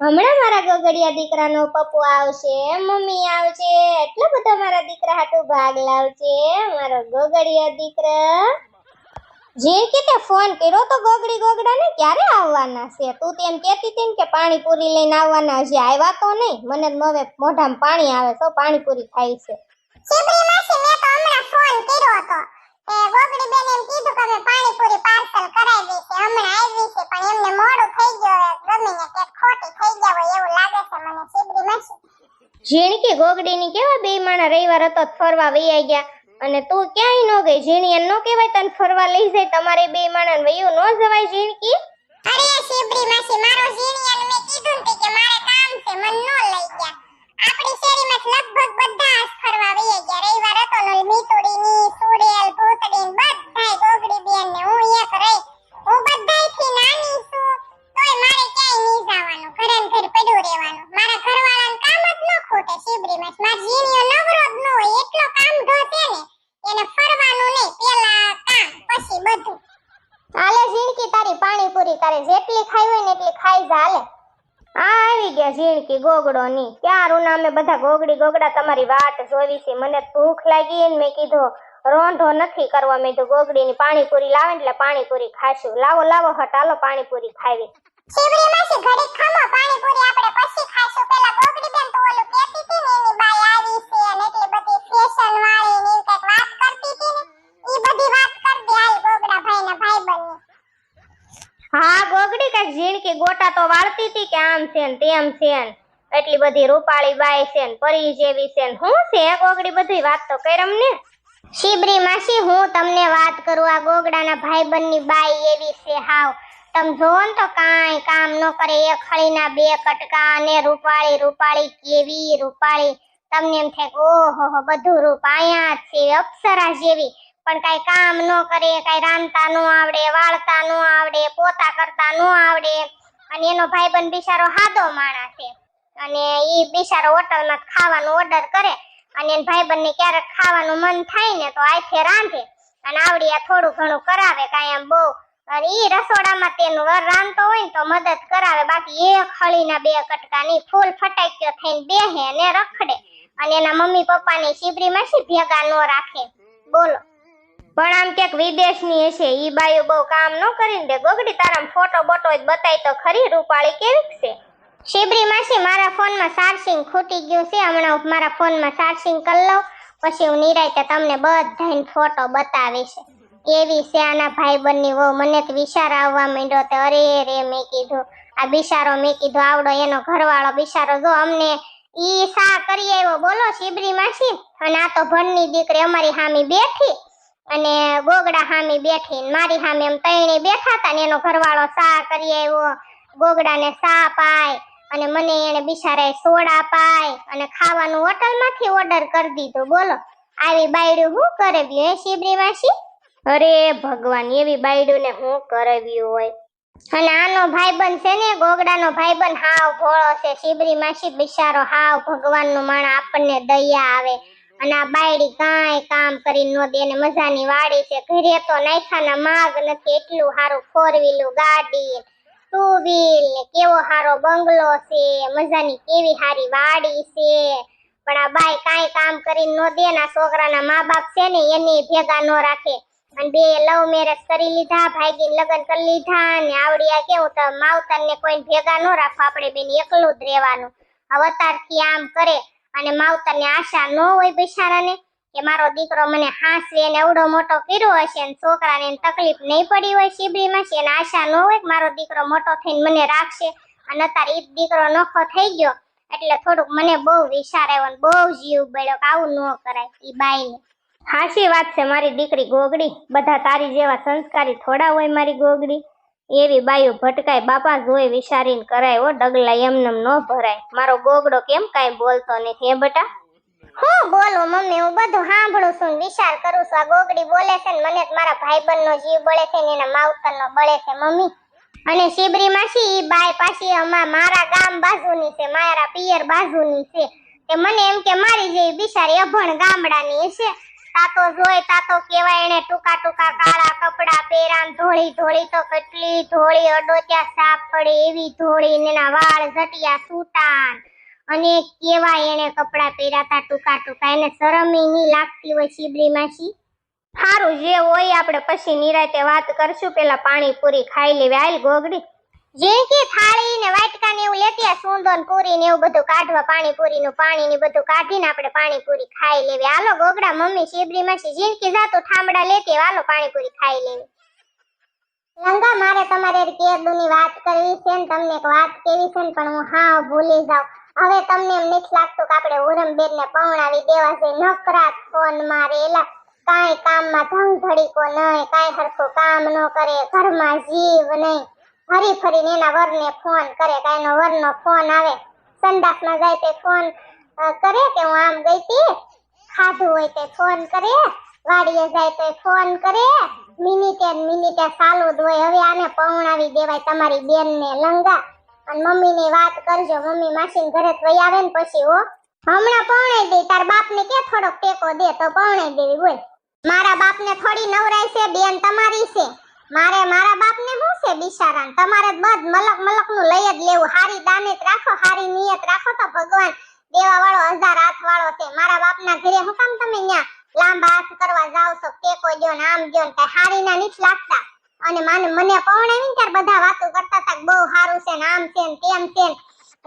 હમણાં મારા ગગડિયા દીકરાનો પપ્પુ આવશે, મમ્મી આવશે, એટલો બધો મારા દીકરા હાટુ ભાગ લાવશે, મારો ગગડિયા દીકરા. જે કે તે ફોન કર્યો તો ગોગડી ને ક્યારે આવવાના છે? તું તેમ કહેતી હતી કે પાણીપુરી લઈને આવવાના હજી આવ્યા તો નહીં. મને હવે મોઢામાં પાણી આવે તો પાણીપુરી ખાઈ છે શિબરી માસી મેં તો હમણાં ફોન કર્યો હતો એ ગોગડી બેન એમ કીધું કે અમે પાણીપુરી પાર્સલ કરાવી છે હમણાં આવી છે પણ એમને મોડું થઈ ગયું હવે ગમીને કે ખોટી થઈ ગયા હોય એવું લાગે છે મને શિબરી માસી ઝીણકી ગોગડીની કેવા બે માણા રવિવાર હતો, ફરવા વૈયા ગયા. અને તું ક્યાંય ન ગઈ ઝીણી ન કહેવાય, તને ફરવા લઈ જાય, તમારે બે માણા વયું ન જવાય, ઝીણકી. જ ન ખૂટે શિબરી માસી મારો ઝીણિયો નવરો જ ન હોય એટલો કામ ઢોસે ને એને ફરવાનું નહીં પેલા કામ પછી બધું. હાલે ઝીણકી તારી પાણીપુરી કરે જેટલી ખાઈ હોય ને એટલી ખાઈ હાલે. આ આવી ગયા ઝીણકી ગોગડો ની. ક્યારું ના અમે બધા ગોગડી ગોગડા તમારી વાટ જોવી છે? મને ભૂખ લાગી ને મેં કીધું રોંઢો નથી કરવા. મેં તો ગોગડીની પાણીપુરી લાવે એટલે એટલે પાણીપુરી ખાશું. લાવો લાવો હટ હાલો પાણીપુરી ખાવી શિવરી માસી ઘડીક ખમો પાણીપુરી આપણે પછી ખાશું પેલા ગોગડી બેન તો ઓલું કહેતી હતી ને એની બાઈ આવી છે અને એટલી બધી ફેશન વાળી ને એવી કંઈક વાત કરતી હતી ને ઈ બધી વાત કર દે હાલ ગોગડા ભાઈ ને ભાઈ બની હા કંઈક ઝીણકી ગોટા તો વાળતી હતી કે આમ છે ને તેમ છે ને. એટલી બધી રૂપાળી બાઈ છે ને, પરી જેવી છે ને. હું છે ગોગડી બધી વાત તો કરમ ને? શિબરી માસી, હું તમને વાત કરું, આ ગોગડાના ભાઈબંધની બાઈ એવી છે હાવ. તમે જોવો ને તો કાંઈ કામ ન કરે, એક ખળીના બે કટકા અને રૂપાળી રૂપાળી કેવી રૂપાળી. તમને એમ થાય ઓહો બધું રૂપ, અહીંયા છે, અપ્સરા જેવી. પણ કાંઈ કામ ન કરે, કાઈ રાંધતા ન આવડે, વાળતા ન આવડે, પોતા કરતા ન આવડે. અને એનો ભાઈબંધ બિચારો હાદો માણસ છે. અને એ બિચારો હોટલમાં ખાવાનું ઓર્ડર કરે અને એના ભાઈબંધને ક્યારેક ખાવાનું મન થાય ને તો આથે રાંધે. અને આવડી આ થોડું ઘણું કરાવે કાંઈ આમ બહુ. અને ઈ રસોડામાં તેનું વર રાંધતો હોય ને તો મદદ કરાવે. બાકી એક હળીના બે કટકા નહીં, ફૂલ ફટાક્યો થઈને બેહે ને રખડે. અને એના મમ્મી પપ્પાની શિબરી શી ભેગા ન રાખે. બોલો. પણ આમ ક્યાંક વિદેશની હશે, ઈ બાયો બહુ કામ ન કરીને દે. ગોગડી તારા ફોટો બોટો જ બતાય તો ખરી, રૂપાળી કેવી છે? શિબરી માસી, મારા ફોનમાં ચાર્જિંગ ખૂટી ગયું છે. હમણાં મારા ફોનમાં ચાર્જિંગ કરી લઉં, પછી હું નિરાયતે તમને બધાને ફોટો બતાવીશ. એવી છે આના ભાઈબંધની વહુ? મને તો વિચાર આવવા માંડ્યો તો, અરે રે, મેં કીધું, આ બિચારો મેં કીધું, આવડો એનો ઘરવાળો બિચારો જો અમને ઈ સા કરી આવ્યો. બોલો શિબરી માસી, અને આ તો ભણની દીકરી અમારી હામી બેઠી. અને ગોગડા હામી બેઠી મારી સામે એમ તૈણી બેઠા હતા ને એનો ઘરવાળો સા કરી આવ્યો. ગોગડાને સા પાય અને મને એને બિચારે સોડા પાય અને ખાવાનું હોટલમાંથી ઓર્ડર કરી દીધું. બોલો, આવી બાયડું હું કરાવ્યું હે શિબરી માસી અરે ભગવાન, એવી બાયડું ને હું કરાવ્યું હોય? અને આનો ભાઈબંધ છે ને, ગોગડાનો ભાઈબંધ હાવ ભોળો છે. શિબરી માસી બિચારો હાવ ભગવાનનું માણા આપણને દયા આવે. અને આ બાયડી કાંઈ કામ કરી નો દે મજાની વાડી છે. ઘરે તો નાખાના માગ નથી, એટલું સારું ફોર વ્હીલું ગાડી ટુ વ્હીલ કેવો સારો બંગલો છે. મજાની કેવી સારી વાડી છે. પણ આ બાઈ કાંઈ કામ કરીને નો દે ને છોકરાના મા બાપ છે ને એને ભેગા નો રાખે. અને બે લવ મેરેજ કરી લીધા ભાઈ લગ્ન કરી લીધા ને આવડિયા કેવું તો માવતર ને કોઈ ભેગા નો રાખો આપણે બેન, એકલું જ રહેવાનું. અવતારથી આમ કરે. અને માવતરને આશા ન હોય બિચારાને કે મારો દીકરો મને હાંસવે ને એવડો મોટો કર્યો હશે ને છોકરાને તકલીફ નહીં પડી હોય શિબરીમાં છે એને આશા ન હોય કે મારો દીકરો મોટો થઈને મને રાખશે અને અત્યારે એ દીકરો નોખો થઈ ગયો. એટલે થોડુંક મને બહુ વિચાર આવ્યો ને બહુ જીવ બળ્યો કે આવું ન કરાય એ બાઈને. હાચી વાત છે મારી દીકરી ગોગડી. બધા તારી જેવા સંસ્કારી થોડા હોય મારી ગોગડી. એવી બાયું ભટકાય, બાપા જોઈ વિચારીને કરાય ડગલા એમનેમ ન ભરાય. મારો ગોગડો કેમ કાંઈ બોલતો નથી, હે બેટા? હું બોલું, મમ્મી, હું બધું સાંભળું છું, વિચાર કરું છું. આ ગોગડી બોલે છે ને, મને મારા ભાઈબંધનો જીવ બળે છે ને, એના માવતરનો બળે છે, મમ્મી. અને શિબરી માસી ઈ બાય પાછી અમા મારા ગામ બાજુની છે, મારા પિયર બાજુની છે. કે મને એમ કે મારી જેવી બિચારી અભણ ગામડાની છે. તાતો જોઈ તાતો કેવાય એને ટૂંકા ટૂંકા કાળા કપડા પહેરાન ધોળી ધોળી તો કેટલી ધોળી અડોચ્યા સાફ પડે એવી ધોળી ને એના વાળ ઝટિયા સૂટાન. અને કેવાય એને કપડા પહેર્યા તા ટૂંકા ટૂંકા, એને શરમી નહીં લાગતી હોય શિબરી માસી. સારું જે હોય આપણે પછી નિરાતે વાત કરશું, પેલા પાણીપુરી ખાઈ લેવી. હાલ ગોગડી. જે થાળી ને વાટકા ને એવું લેતી આ પૂરી ને એવું બધું કાઢવા પાણીપુરી નું પાણી ને બધું કાઢીને આપણે પાણીપુરી ખાઈ લેવી. હાલો, ગોગડા મમ્મી શીબડી માસી જીનકી જાતો થાંભડા લેતી હાલો પાણીપુરી ખાઈ લેવી. લંગા મારે તમારે કેદુની વાત કરવી છે ને, તમને એક વાત કેવી છે ને, પણ હું હા ભૂલી જાઉં. હવે તમને એમ નથી લાગતું કે આપણે ઉરમબેન ને પવણાવી દેવા છે? નકરા ફોન મારે, એલા, કાંઈ કામમાં ધંગ ધડીકો નહીં કાંઈ સરખું કામ ન કરે, ઘરમાં જીવ નહીં હરી ફરીને એના વરને ફોન કરે, કે એનો વરનો ફોન આવે. સંડાસમાં જાય તે ફોન કરે કે હું આમ ગઈ તી ખાધું હોય તે ફોન કરે. વાડીએ જાય તો ફોન કરે. મિનિટે મિનિટે ચાલુ જ હોય. હવે આને પૌણાવી દેવાય તમારી બેનને લંગા. અને મમ્મીની વાત કરજો. મમ્મી માસી ઘરે જ આવે ને પછી હો. હમણાં પવણાઈ દે. તાર બાપને કે થોડોક ટેકો દે તો પવણાઈ દેવી બોલ. મારા બાપને થોડી નવરાય છે, બેન તમારી છે. મારે મારા બાપને શું છે બિચારાને? તમારે બધ મલક મલકનું લઈ જ લેવું. હારી દાનેત રાખો, હારી નિયત રાખો તો ભગવાન દેવા વાળો હજાર હાથ વાળો છે. મારા બાપના ઘરે હું કામ તમે ન્યા લાંબા હાથ કરવા જાવ છો? ટેકો દ્યો ને આમ દો ને કઈ હારી ના નીચ લાગતા. અને મને મને પૌણાવી ને ત્યારે બધા વાતો કરતા હતા બહુ સારું છે ને છે ને તેમ છે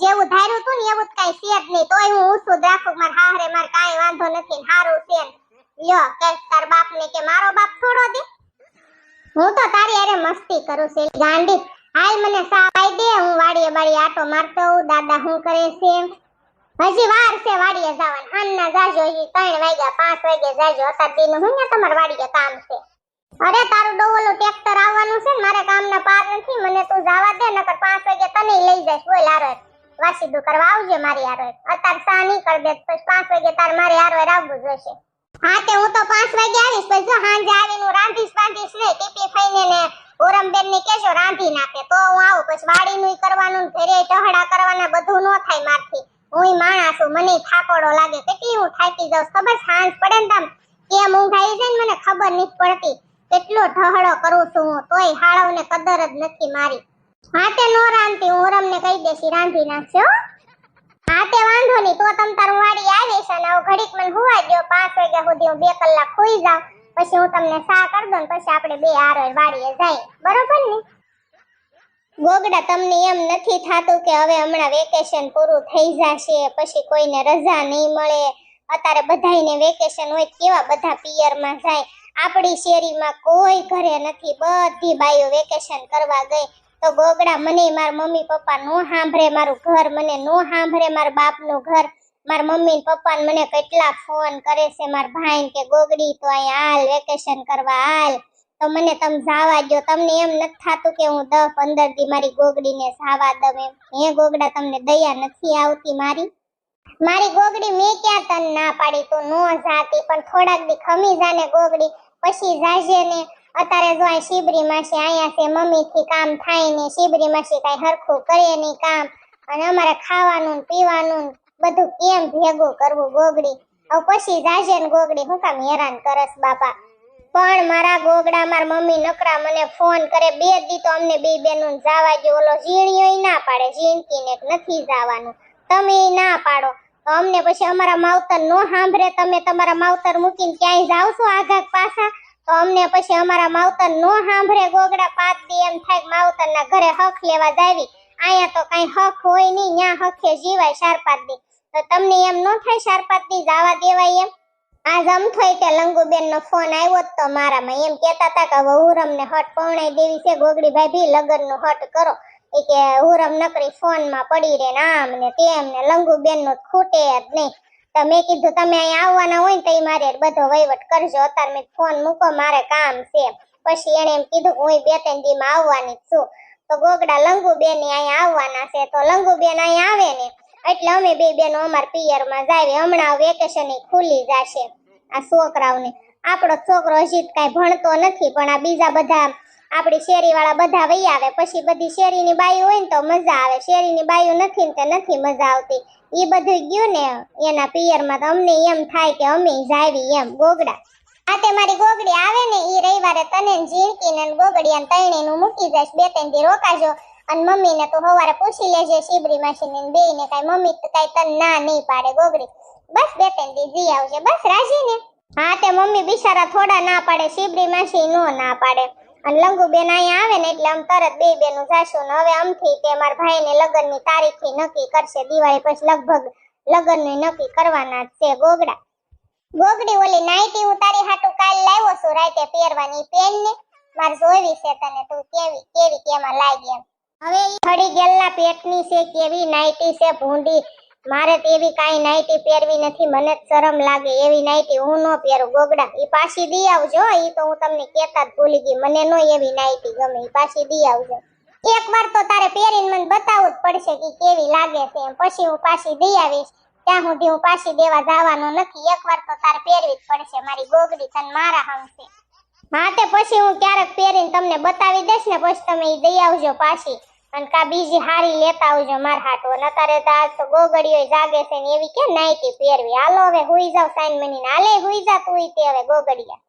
જેવું ધાર્યું તું ને એવું જ કઈ છે જ નહીં. તોય હું ઊંચું રાખું મારા હારે મારે કઈ વાંધો નથી હારું છે લ્યો કે તાર બાપ ને કે મારો બાપ થોડો દે. હું તો તારી અરે મસ્તી કરું છે. ગાંડી, હાલ મને સાવાઈ દે, હું વાડીએ વાડીએ આટો મારતો હું દાદા શું કરે છે હજી વાર છે વાડીએ જવાનું. હાનના જાજો હજી ત્રણ વાગ્યા, પાંચ વાગે જાજો. અત્યાર દીનું હું ને તમારે વાડીએ કામ છે. અરે, તારું ડોવલું ટ્રેક્ટર આવવાનું છે મારે કામના પાર નથી. મને તું જવા દે, નકર પાંચ વાગે તને લઈ જઈશ. બોલ આરો વાસીદું કરવા આવજે મારી આરો અત્યારે સા નહીં કરી દે પછી પાંચ વાગે તાર મારી આરો આવવું જોઈશે હા, તે હું તો 5 વાગે આવીશ પછી સાંજે આવીને રાંધીશ બાંધીશ ને ટીપી ફઈને ને ઓરમબેન ને કેજો રાંધી નાખે. તો હું આવું, પછી વાડીનું કરવાનું ઘરે ટહડા કરવાના, બધું નો થાય મારથી. હું માણસ છું, મને થાકોડો લાગે. કેટલી હું થાકી જાઉં, ખબર સાંજ પડે ને તમ, કેમ ઊંઘ આવી ને મને ખબર નથી પડતી. કેટલો ઢહડો કરું છું હું, તોય હાળવને કદર જ નથી મારી. હા, તે નો રાંધતી, હું ઓરમને કહી દેશી રાંધી નાખશે હો. હા વાંધો નહીં. તો તમ તારું વાડી આવીશ અને ઘડીક મને હુવા દો પાંચ વાગ્યા સુધી હું બે કલાક ખોઈ જાઉં. પછી હું તમને સા કરી દઉં પછી આપણે બે હારો વાડીએ જાય બરોબર ને? ગોગડા, તમને એમ નથી થતું કે હવે હમણાં વેકેશન પૂરું થઈ જશે, પછી કોઈને રજા નહીં મળે? અત્યારે બધાને વેકેશન હોય કેવા બધા પિયરમાં જાય? આપણી શેરીમાં કોઈ ઘરે નથી. બધી બાઈઓ વેકેશન કરવા ગઈ. તો ગોગડા મને મારા મમ્મી પપ્પા નો સાંભળે મારું ઘર મને નો સાંભળે મારા બાપનું ઘર. મારા મમ્મી પપ્પા મને કેટલા ફોન કરે છે, મારા ભાઈ કે, ગોગડી, તો અહીંયા હાલ વેકેશન કરવા હાલ. તો મને તમે જાવા દો તમને એમ નથી થતું કે હું દસ પંદર દી મારી ગોગડીને જાવા દઉં એમ? હે ગોગડા, તમને દયા નથી આવતી મારી? મારી ગોગડી મેં ક્યાં તને ના પાડી? તું નો જાતી, પણ થોડાક દી ખમી જાને ગોગડી, પછી જાજે ને અત્યારે જો આ શિબરી માસી અહીંયા છે, મમ્મીથી કામ થાય ને શિબરી માસી કાંઈ હરખું કરે નહીં કામ. અને અમારે ખાવાનું પીવાનું બધું કેમ ભેગું કરવું ગોગડી? હવે પછી જાજે ને ગોગડી, હું કામ હેરાન કરસ બાપા. પણ મારા ગોગડા, મારા મમ્મી નકરા મને ફોન કરે, બે દી તો અમને બે બેનું જવા દે ઓલો ઝીણીયો ના પાડે ઝીણકીને નથી જવાનું. તમે ના પાડો. તો અમને પછી અમારા માવતર નો સાંભળે, તમે તમારા માવતર મૂકીને ક્યાંય જાવ છો આઘા પાછા? તો અમને પછી અમારા માવતર નો સાંભળે, ગોગડા પાત દી એમ થાય માવતર માવતરના ઘરે હક લેવા જાવી અહીંયા તો કઈ હક હોય નહીં, ન્યા હકે જીવાય ચાર પાંચ દી. તો તમને એમ નો થાય ચાર પાંચ દી જવા દેવાય એમ? આજ અમથોય કે લંગુબેન નો ફોન આવ્યો તો મારામાં. એમ કેતા હતા કે હુરમ ને હટ પૌણાઈ દેવી છે, ગોગડી ભાભી લગનનું હટ કરો. એ કે હુરમ નકરી ફોનમાં પડી રે ને આમ ને તેમ ને લંગુબેનનું ખૂટે જ નહીં. તો મેં કીધું તમે અહીંયા આવવાના હોય ને તો મારે બધો વહીવટ કરજો. અત્યારે મેં ફોન મૂકો, મારે કામ છે. પછી એને એમ કીધું હું બે ત્રણ દી માં આવવાની છું. તો ગોગડા લંગુબેન અહીંયા આવવાના છે. તો લંગુબેન અહીંયા આવે ને, એટલે અમે બે બેનો અમાર પિયરમાં જાય હમણાં વેકેશન ખુલી જશે. આ છોકરાઓને. આપણો છોકરો હજી કાંઈ ભણતો નથી, પણ આ બીજા બધા આપણી શેરી વાળા બધા વહી આવે, પછી બધી શેરીની બાયું હોય ને તો મજા આવે. શેરીની બાયું નથી ને તે નથી મજા આવતી. એ બધું ગયું ને એના પિયરમાં તો અમને એમ થાય કે અમે જાવી એમ, ગોગડા. આ તે મારી ગોગડી આવે ને એ રવિવારે તને ને ગોગડી અને તૈણીનું મૂકી જઈશ બે ત્રણ દી રોકાજો અને મમ્મીને તો સવારે પૂછી લેજે શિબરી માસીને ને બેયને કાંઈ, મમ્મી તો કાંઈ તને ના નહીં પાડે ગોગડી. બસ બે ત્રણ દી જી આવજે, બસ રાજી ને હા, તે મમ્મી બિચારા થોડા ના પાડે, શિબરી માસી નો ના પાડે. અને લંગુ અહીંયા આવે ને એટલે આમ તરત બે બેનું જાશું ને હવે આમથી તે મારા ભાઈને લગ્નની તારીખી નક્કી કરશે. દિવાળી પછી લગભગ લગ્નનું નક્કી કરવાના છે ગોગડા. ગોગડી ઓલી નાઈટી, હું તારી કાલ લાવ્યો છું રાતે પહેરવાની પેન ને માર જોવી છે તને તું કેવી કેવી કેમાં લાગી એમ. હવે ઈ ખડી ગયેલા પેટની છે, કેવી નાઈટી છે, ભૂંડી મારે તો એવી કાંઈ નાઈટી પહેરવી નથી, મને જ શરમ લાગે એવી નાઈટી હું ન પહેરું, ગોગડા. એ પાછી દી આવજો એ તો હું તમને કહેતા જ ભૂલી ગઈ, મને નો એવી નાઈટી ગમે એ પાછી દી આવજો. એક વાર તો તારે પહેરીને મને બતાવવું જ પડશે કે કેવી લાગે છે એમ. પછી હું પાછી દઈ આવીશ, ત્યાં સુધી હું પાછી દેવા જવાનો નથી એક વાર તો તારે પહેરવી જ પડશે, મારી ગોગડી તને મારા હમશે હા તે પછી હું ક્યારેક પહેરીને તમને બતાવી દઈશ ને, પછી તમે એ દઈ આવજો પાછી. અને કા બીજી હારી લેતા આવજો માર હાટો. અને અત્યારે તો આજ તો ગોગડીઓ જાગે છે ને એવી કે નાઈટી પહેરવી? હાલો હવે હુઈ જાવ, સાઈન મની હાલે હુઈ જા તું તે હવે ગોગડિયા.